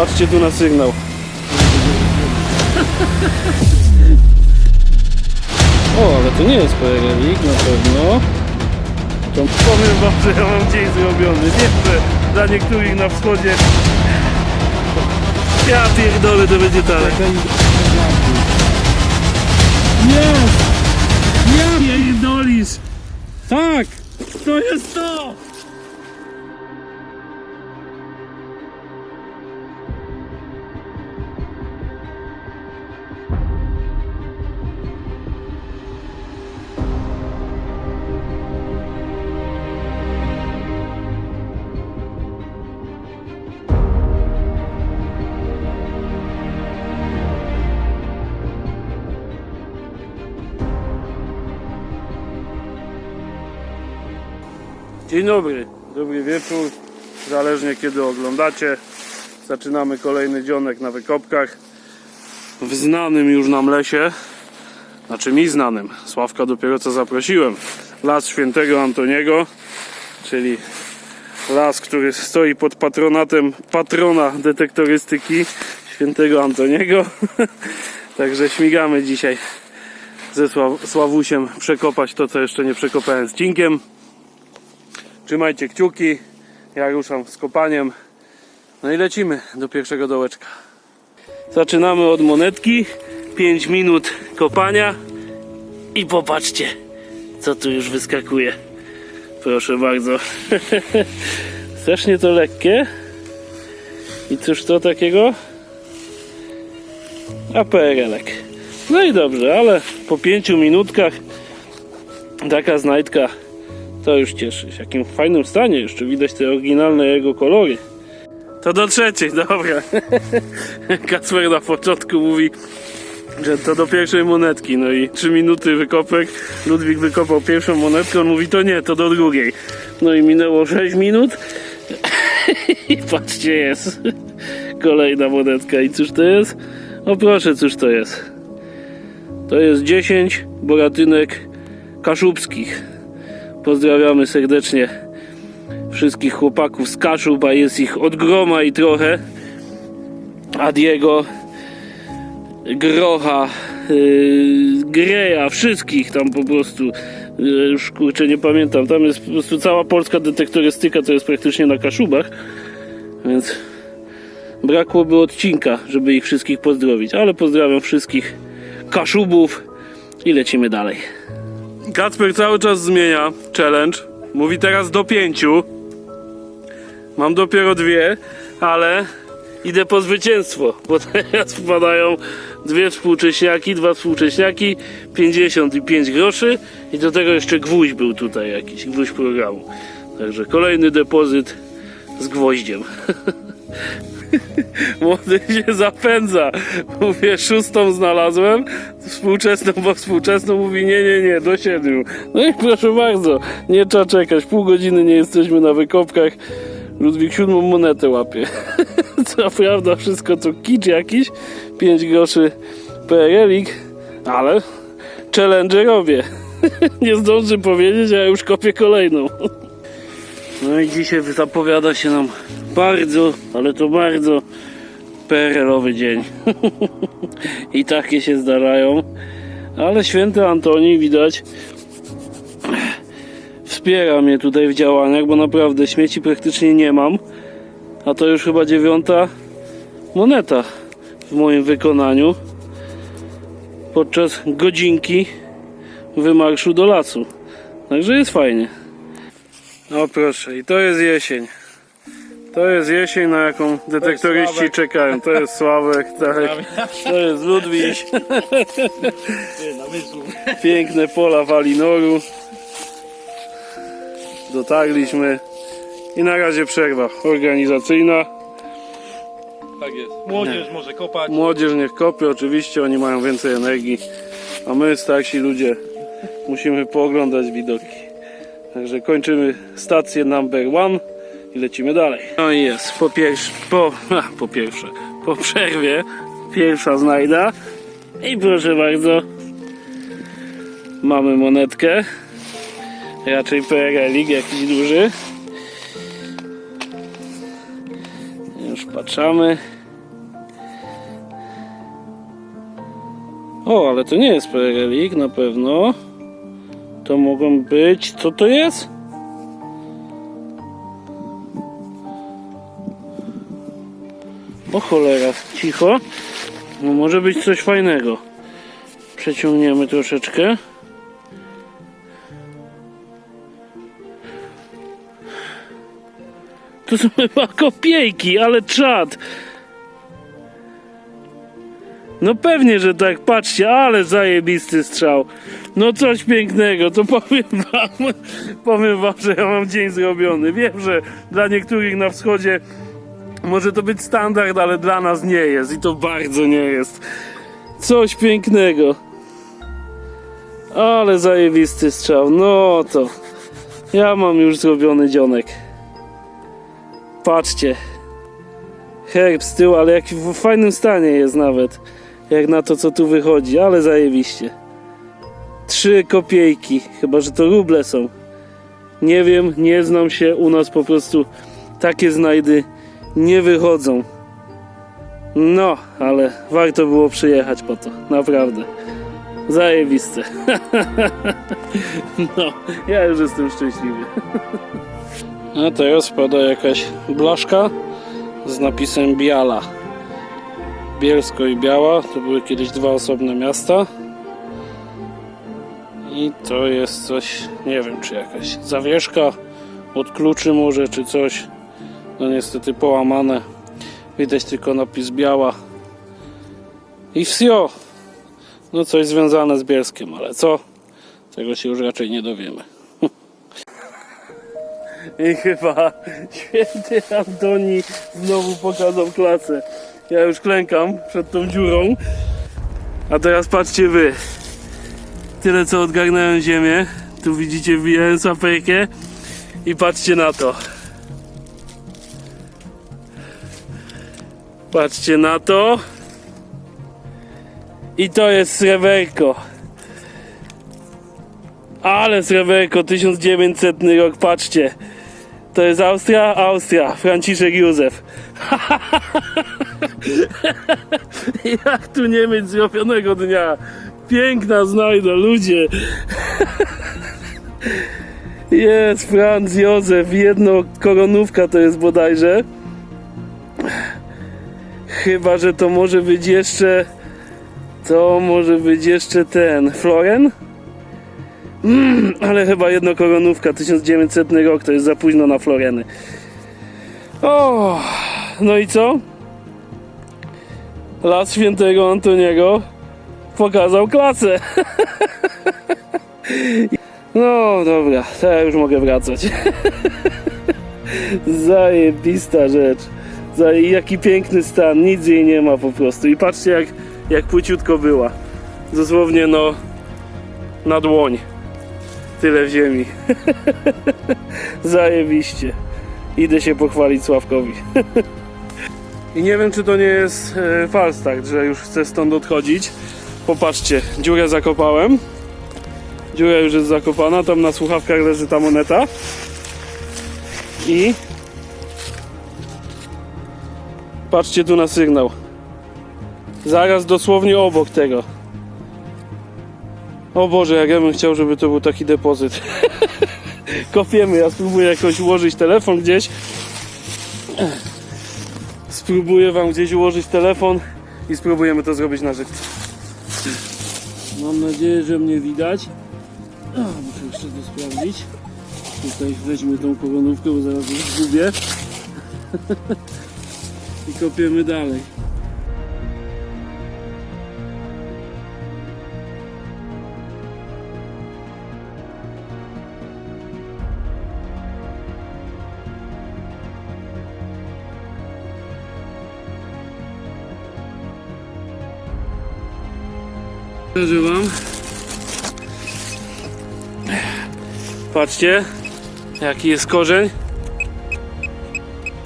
Patrzcie tu na sygnał. O, ale to nie jest PRL-ik na pewno. To powiem wam, że ja mam dzień zrobiony. Wiem, że dla niektórych na wschodzie ja pierdolę, to będzie dalej. Jest! Ja pierdolisz! Tak! To jest to! Dzień dobry, dobry wieczór, zależnie kiedy oglądacie. Zaczynamy kolejny dzionek na wykopkach w znanym już nam lesie, znaczy mi znanym, Sławka dopiero co zaprosiłem. Las Świętego Antoniego, czyli las, który stoi pod patronatem patrona detektorystyki Świętego Antoniego. Także śmigamy dzisiaj ze Sław- Sławusiem przekopać to, co jeszcze nie przekopałem z Cinkiem. Trzymajcie kciuki. Ja ruszam z kopaniem. No i lecimy do pierwszego dołeczka. Zaczynamy od monetki. 5 minut kopania. I popatrzcie, co tu już wyskakuje. Proszę bardzo. Strasznie to lekkie. I cóż to takiego? A PRL-ek. No i dobrze, ale po 5 minutkach taka znajdka to już cieszy. W jakim fajnym stanie jeszcze widać te oryginalne jego kolory. To do trzeciej, dobra. Kacper na początku mówi, że to do pierwszej monetki. No i trzy minuty wykopek. Ludwik wykopał pierwszą monetkę, on mówi to nie, to do drugiej. No i minęło 6 minut. I patrzcie, jest kolejna monetka. I cóż to jest? O proszę, cóż to jest? To jest 10 boratynek kaszubskich. Pozdrawiamy serdecznie wszystkich chłopaków z Kaszub, jest ich od groma i trochę. Adiego, Grocha, yy, Greja, wszystkich tam po prostu. Yy, już kurczę nie pamiętam. Tam jest po prostu cała polska detektorystyka, to jest praktycznie na Kaszubach. Więc brakłoby odcinka, żeby ich wszystkich pozdrowić. Ale pozdrawiam wszystkich Kaszubów i lecimy dalej. Kacper cały czas zmienia challenge. Mówi teraz do pięciu. Mam dopiero dwie, ale idę po zwycięstwo, bo teraz wpadają dwie współcześniaki, dwa współcześniaki, 55 groszy i do tego jeszcze gwóźdź był tutaj jakiś, gwóźdź programu. Także kolejny depozyt z gwoździem. Młody się zapędza. Mówię, szóstą znalazłem, współczesną, bo współczesną mówi nie, nie, nie, do siedmiu. No i proszę bardzo, nie trzeba czekać, pół godziny nie jesteśmy na wykopkach. Ludwik siódmą monetę łapie. Co prawda wszystko to kicz jakiś, 5 groszy PRL-ik, ale challenge robię. nie zdąży powiedzieć, a ja już kopię kolejną. No i dzisiaj zapowiada się nam bardzo, ale to bardzo PRL-owy dzień. I takie się zdarzają. Ale święty Antoni widać wspiera mnie tutaj w działaniach, bo naprawdę śmieci praktycznie nie mam. A to już chyba dziewiąta moneta w moim wykonaniu podczas godzinki wymarszu do lasu. Także jest fajnie. No proszę, i to jest jesień. To jest jesień, na jaką detektoryści czekają. To jest Sławek, tak. To jest Ludwik. Piękne pola Walinoru. Dotarliśmy. I na razie przerwa organizacyjna. Tak jest. Młodzież może kopać. Młodzież niech kopie, oczywiście oni mają więcej energii. A my, starsi ludzie, musimy pooglądać widoki. Także kończymy stację number one i lecimy dalej. No i jest, po pierwsze, po, po pierwsze, po przerwie pierwsza znajda i proszę bardzo, mamy monetkę, raczej PRL-ik jakiś duży. Już patrzamy. O, ale to nie jest PRL-ik na pewno. To mogą być. Co to jest? O cholera, cicho. No może być coś fajnego. Przeciągniemy troszeczkę. To są chyba kopiejki, ale czad. No pewnie, że tak, patrzcie, ale zajebisty strzał. No coś pięknego, to powiem wam, powiem wam, że ja mam dzień zrobiony. Wiem, że dla niektórych na wschodzie może to być standard, ale dla nas nie jest i to bardzo nie jest. Coś pięknego. Ale zajebisty strzał, no to ja mam już zrobiony dzionek. Patrzcie. Herb z tyłu, ale jak w fajnym stanie jest nawet. Jak na to, co tu wychodzi, ale zajebiście. Trzy kopiejki, chyba że to ruble są. Nie wiem, nie znam się, u nas po prostu takie znajdy nie wychodzą. No, ale warto było przyjechać po to, naprawdę. Zajebiste. No, ja już jestem szczęśliwy. A teraz pada jakaś blaszka z napisem Biala. Bielsko i Biała to były kiedyś dwa osobne miasta. I to jest coś, nie wiem czy jakaś zawieszka od kluczy może, czy coś. No niestety połamane. Widać tylko napis Biała. I wsio. No coś związane z Bielskiem, ale co? Tego się już raczej nie dowiemy. I chyba święty Antoni znowu pokazał klasę. Ja już klękam przed tą dziurą. A teraz patrzcie wy. Tyle co odgarnąłem ziemię. Tu widzicie wbijałem sapejkę. I patrzcie na to. Patrzcie na to. I to jest sreberko. Ale sreberko, 1900 rok, patrzcie. To jest Austria? Austria. Franciszek Józef. Jak tu nie mieć zrobionego dnia? Piękna znajda, ludzie. Jest Franz Józef, jedno koronówka to jest bodajże. Chyba, że to może być jeszcze. To może być jeszcze ten. Floren? Mm, ale chyba jedno koronówka, 1900 rok, to jest za późno na Floreny. O, no i co? Las świętego Antoniego pokazał klasę. No dobra, teraz już mogę wracać. Zajebista rzecz. Zaje, jaki piękny stan, nic jej nie ma po prostu. I patrzcie jak, jak płyciutko była. Dosłownie no na dłoń. Tyle w ziemi. Zajebiście. Idę się pochwalić Sławkowi. I nie wiem, czy to nie jest e, falstart, że już chcę stąd odchodzić. Popatrzcie, dziurę zakopałem. Dziura już jest zakopana, tam na słuchawkach leży ta moneta. I patrzcie tu na sygnał. Zaraz dosłownie obok tego. O Boże, jak ja bym chciał, żeby to był taki depozyt. Kopiemy, ja spróbuję jakoś ułożyć telefon gdzieś. Spróbuję wam gdzieś ułożyć telefon i spróbujemy to zrobić na żywca. Mam nadzieję, że mnie widać. Muszę jeszcze to sprawdzić. Tutaj weźmy tą koronówkę, bo zaraz zgubię. I kopiemy dalej. Pokażę wam. Patrzcie, jaki jest korzeń.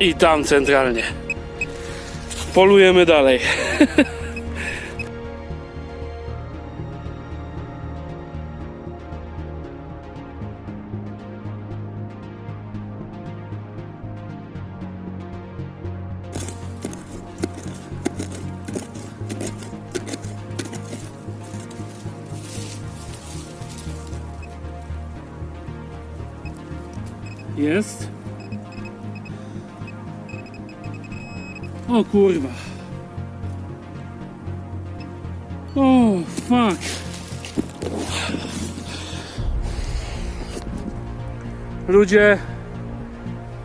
I tam centralnie. Polujemy dalej. O kurwa. O, fuck. Ludzie,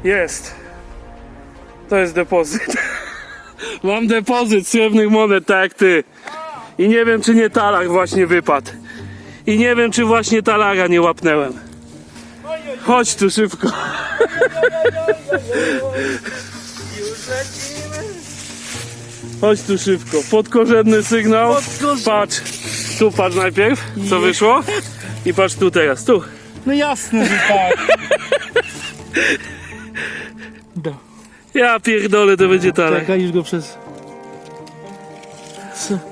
jest. To jest depozyt. Mam depozyt srebrnych monet, tak jak ty. I nie wiem, czy nie talar właśnie wypadł. I nie wiem, czy właśnie talara nie łapnęłem. Chodź tu szybko. Chodź tu szybko. Podkorzenny sygnał. Patrz. Tu patrz najpierw, co wyszło. I patrz tu teraz, tu. No jasne, że tak. Do. Ja pierdolę, to będzie talar. Czekaj, już go przez... Co?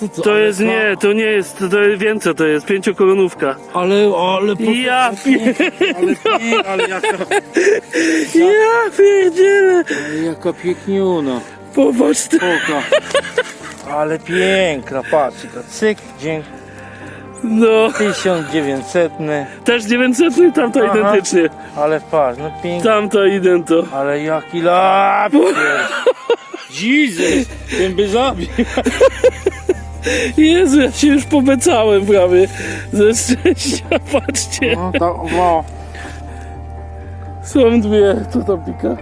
Co to? Ale jest nie, to nie jest, to jest więcej, to jest pięciokolonówka. Ale, ale... po- Ja pier... Ale, pie- ale jaka... Ja pierdzielę. Ale jaka piękniuna. Popatrz. Oka. Ale piękna, patrz, tylko cyk, dzień No, 1900, też 900, tamto Aha. identycznie. ale patrz, no pięknie, Tamto idento. ale jaki lapier. Jesus, ten by zabił. Jezu, ja się już pobecałem prawie ze szczęścia, patrzcie. No, to, no. Są dwie, co pika?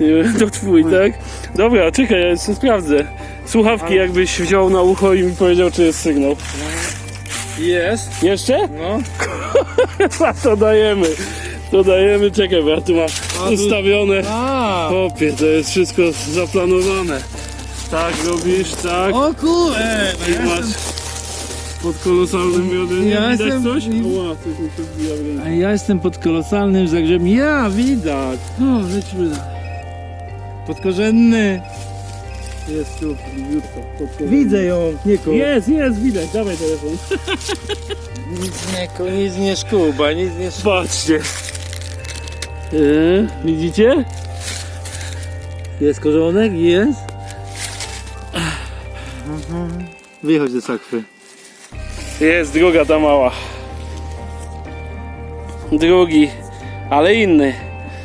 Nie wiem, to twój, tak? Dobra, czekaj, ja jeszcze sprawdzę. Słuchawki jakbyś wziął na ucho i mi powiedział, czy jest sygnał. Jest. Jeszcze? No. A to dajemy. To dajemy, czekaj, bo ja tu mam ustawione. A. Popie, to jest wszystko zaplanowane. Tak robisz, tak. O kurde. I masz pod kolosalnym miodem. Ja Widać jestem- coś? Ła, coś mi się wbija w rękę. A ja jestem pod kolosalnym zagrzebem. Ja, widać. No, lecimy dalej. Podkorzenny. Jest tu, bliziutko. pod kolosalnym. Widzę ją. Nie kup. Jest, jest, widać, dawaj telefon. Nic nie, ku- nic nie szkuba, nic nie szkuba. Patrzcie. Yy, widzicie? Jest korzonek? Jest. Wychodź ze sakwy. Jest druga ta mała. Drugi, ale inny.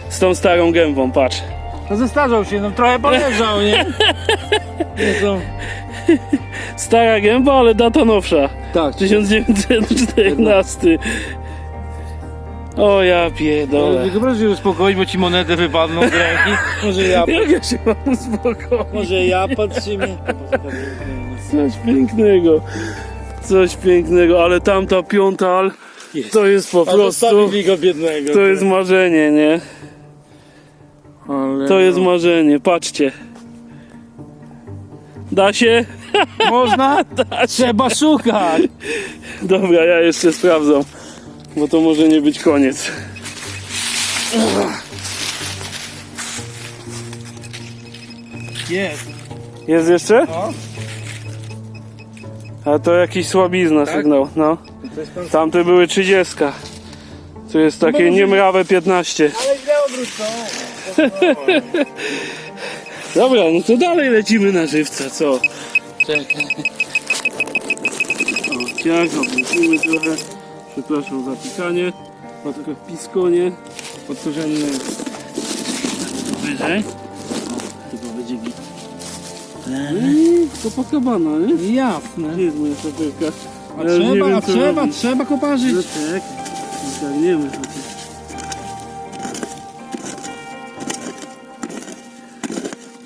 Z tą starą gębą, patrz. No zestarzał się, no trochę poleżał, nie? Nie są. Stara gęba, ale data nowsza. Tak, 1914. O ja pierdolę. Tylko proszę się uspokoić, bo ci monety wypadną z ręki. Może ja, Jak ja się mam uspokoić? może ja patrzymy. Coś pięknego. Coś pięknego, ale tamta piątal to jest po prostu... go biednego. To jest marzenie, nie? Ale To jest no. marzenie, patrzcie. Da się? Można? Trzeba szukać. Dobra, ja jeszcze sprawdzam. Bo to może nie być koniec. Jest. Jest jeszcze? No. A to jakiś słabizna Tak? sygnał, no. To jest pan... Tamte były 30. Tu jest takie może- niemrawe 15. Ale źle obrócą. Dobra, no to dalej lecimy na żywca, co? Czekaj. O, ciach, obrócimy trochę. Przepraszam za pikanie. Ma tylko piskonie. Podkorzenne. Wyżej. Mm, Copacabana, nie? Jasne. Gdzie jest moja? A Ja już nie trzeba, wiem, a co trzeba, robić. trzeba koparzyć. No tak. Zgarniemy chociaż.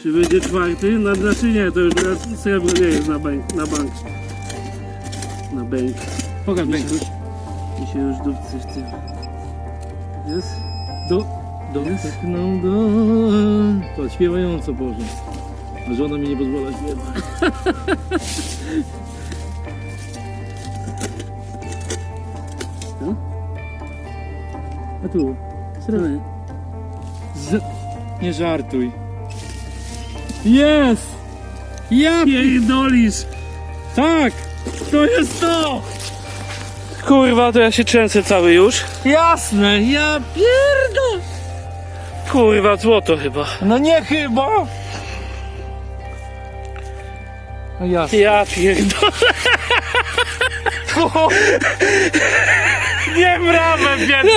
Czy będzie czwarty? Na, znaczy nie, to już na- srebro nie jest na bank. Na bank. Na bank. Pokaż Mi mi się już dupcy w tym. Jest? Do, do, jest? No do... To śpiewająco Boże. Żona mi nie pozwala śpiewać. A tu, srebrny. Z... Nie żartuj. Jest! Ja... Pierdolisz! Tak! To jest to! Kurwa, to ja się trzęsę cały już. Jasne, ja pierdol! Kurwa, złoto chyba. No nie chyba! No jasne. Ja pierdolę. Nie mrawę, biedny!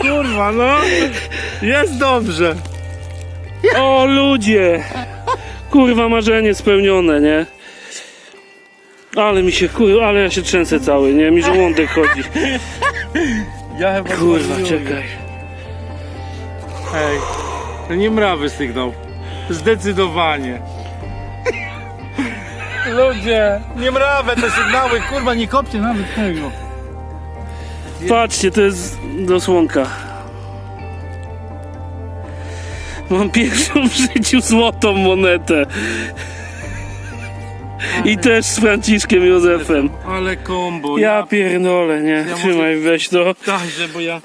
Kurwa, no. Jest dobrze. O ludzie! Kurwa marzenie spełnione, nie? Ale mi się kurwa, ale ja się trzęsę cały, nie? Mi żołądek chodzi. Ja chyba Kurwa, czekaj. Hej, to nie mrawy sygnał. Zdecydowanie. Ludzie, nie mrawę te sygnały, kurwa, nie kopcie nawet tego. Patrzcie, to jest do słonka. Mam pierwszą w życiu złotą monetę. I też z Franciszkiem Józefem. Ale kombo. Ja pierdolę, nie? Trzymaj, weź to. Dajże, bo ja...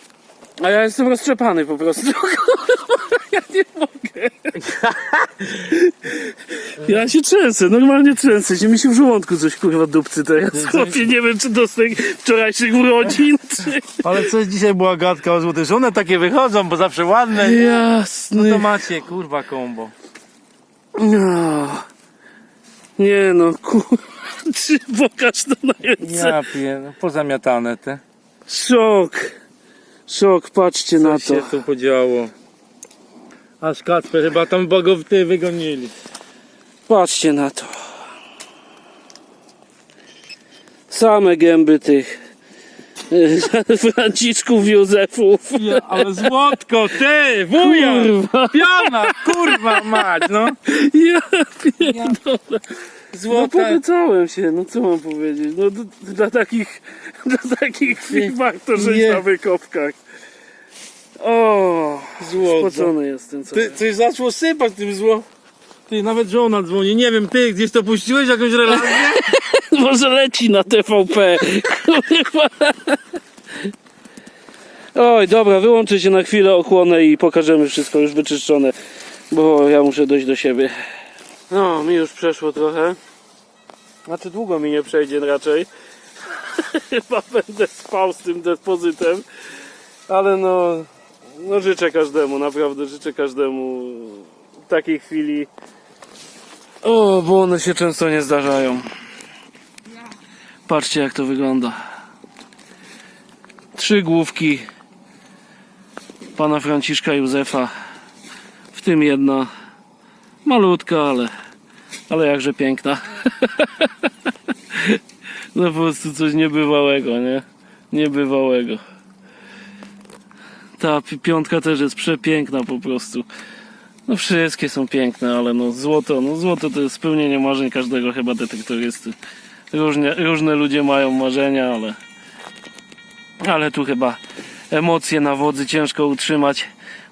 A ja jestem roztrzepany po prostu. Ja nie mogę. Ja się trzęsę, normalnie trzęsę się. Mi się w żołądku coś kurwa dupcy teraz. Chłopie, nie wiem czy do swych wczorajszych urodzin, czy... Ale coś dzisiaj była gadka o złotych, że one takie wychodzą, bo zawsze ładne. Jasny. To macie, kurwa, kombo. No. Nie no, kurwa. Czy pokaż to na ręce? Ja pier... pozamiatane te. Szok. Szok, patrzcie na Co to. się tu podziało? Aż Kacper chyba tam bogów ty wygonili. Patrzcie na to. Same gęby tych e, Franciszków Józefów. Nie, ale złotko, ty, wuja! Kurwa, Piana, kurwa mać, no. ja pierdolę. No Złota. popytałem się, no co mam powiedzieć? No dla takich, dla takich chwil warto żyć na wykopkach. O, Złoto. spocony jestem. Co Ty, coś zaczło sypać tym zło. Ty, nawet żona dzwoni, nie wiem, ty gdzieś to puściłeś, jakąś relację? Może leci na TVP. Kurwa. Oj, dobra, wyłączę się na chwilę, ochłonę i pokażemy wszystko już wyczyszczone, bo ja muszę dojść do siebie. No, mi już przeszło trochę. Znaczy długo mi nie przejdzie raczej. Chyba będę spał z tym depozytem. Ale no, no życzę każdemu, naprawdę życzę każdemu takiej chwili. O, bo one się często nie zdarzają. Patrzcie jak to wygląda. Trzy główki pana Franciszka Józefa. W tym jedna malutka, ale, ale jakże piękna. No po prostu coś niebywałego, nie? Niebywałego. Ta pi- piątka też jest przepiękna po prostu. No wszystkie są piękne, ale no złoto, no złoto to jest spełnienie marzeń każdego chyba detektorysty. Różnie, różne ludzie mają marzenia, ale ale tu chyba emocje na wodzy ciężko utrzymać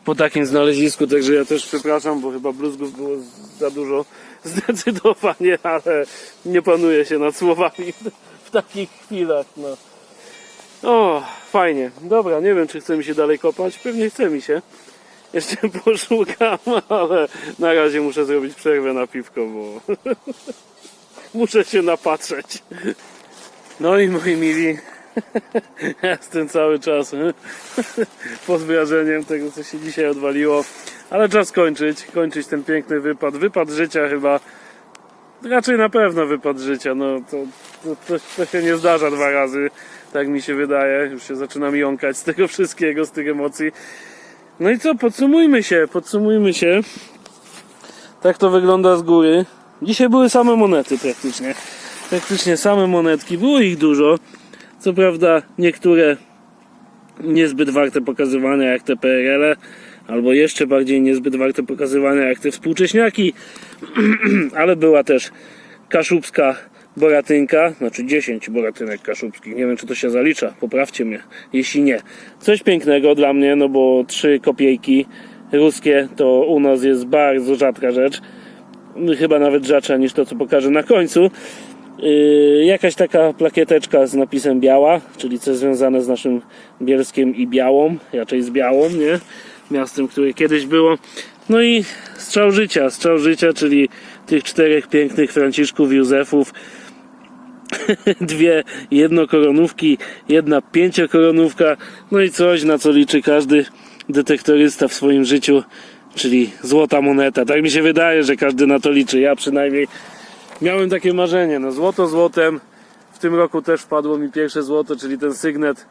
po takim znalezisku, także ja też przepraszam, bo chyba bluzgów było za dużo zdecydowanie, ale nie panuje się nad słowami w takich chwilach, no. O, fajnie. Dobra, nie wiem, czy chce mi się dalej kopać. Pewnie chce mi się. Jeszcze poszukam, ale na razie muszę zrobić przerwę na piwko, bo muszę się napatrzeć. No i moi mili, jestem cały czas pod wrażeniem tego, co się dzisiaj odwaliło. Ale czas kończyć, kończyć ten piękny wypad. Wypad życia chyba, raczej na pewno wypad życia. No to, to, to, to się nie zdarza dwa razy, tak mi się wydaje. Już się zaczynam jąkać z tego wszystkiego, z tych emocji. No i co, podsumujmy się, podsumujmy się. Tak to wygląda z góry. Dzisiaj były same monety praktycznie. Praktycznie same monetki, było ich dużo. Co prawda niektóre niezbyt warte pokazywania jak te PRL, albo jeszcze bardziej niezbyt warte pokazywania jak te współcześniaki, ale była też kaszubska boratynka, znaczy 10 boratynek kaszubskich, nie wiem czy to się zalicza, poprawcie mnie, jeśli nie. Coś pięknego dla mnie, no bo trzy kopiejki ruskie to u nas jest bardzo rzadka rzecz, chyba nawet rzadsza niż to co pokażę na końcu. Yy, jakaś taka plakieteczka z napisem biała, czyli coś związane z naszym Bielskiem i Białą, raczej z Białą, nie? Miastem, które kiedyś było. No i strzał życia, strzał życia, czyli tych czterech pięknych Franciszków Józefów. Dwie jednokoronówki, jedna pięciokoronówka, no i coś, na co liczy każdy detektorysta w swoim życiu, czyli złota moneta. Tak mi się wydaje, że każdy na to liczy. Ja przynajmniej miałem takie marzenie, no złoto złotem. W tym roku też wpadło mi pierwsze złoto, czyli ten sygnet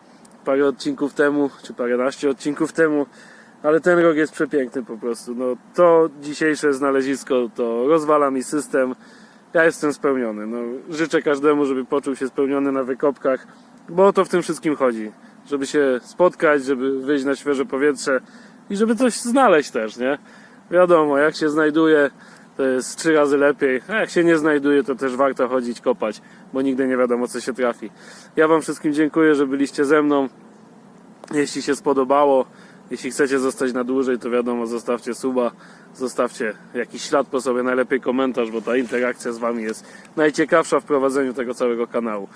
parę odcinków temu, czy paręnaście odcinków temu, ale ten rok jest przepiękny po prostu. No, to dzisiejsze znalezisko to rozwala mi system. Ja jestem spełniony. No, życzę każdemu, żeby poczuł się spełniony na wykopkach, bo o to w tym wszystkim chodzi. Żeby się spotkać, żeby wyjść na świeże powietrze i żeby coś znaleźć też, nie? Wiadomo, jak się znajduje, to jest trzy razy lepiej, a jak się nie znajduje, to też warto chodzić, kopać, bo nigdy nie wiadomo, co się trafi. Ja Wam wszystkim dziękuję, że byliście ze mną. Jeśli się spodobało, jeśli chcecie zostać na dłużej, to wiadomo, zostawcie suba, zostawcie jakiś ślad po sobie, najlepiej komentarz, bo ta interakcja z Wami jest najciekawsza w prowadzeniu tego całego kanału.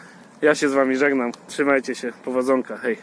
Ja się z Wami żegnam, trzymajcie się, powodzonka, hej.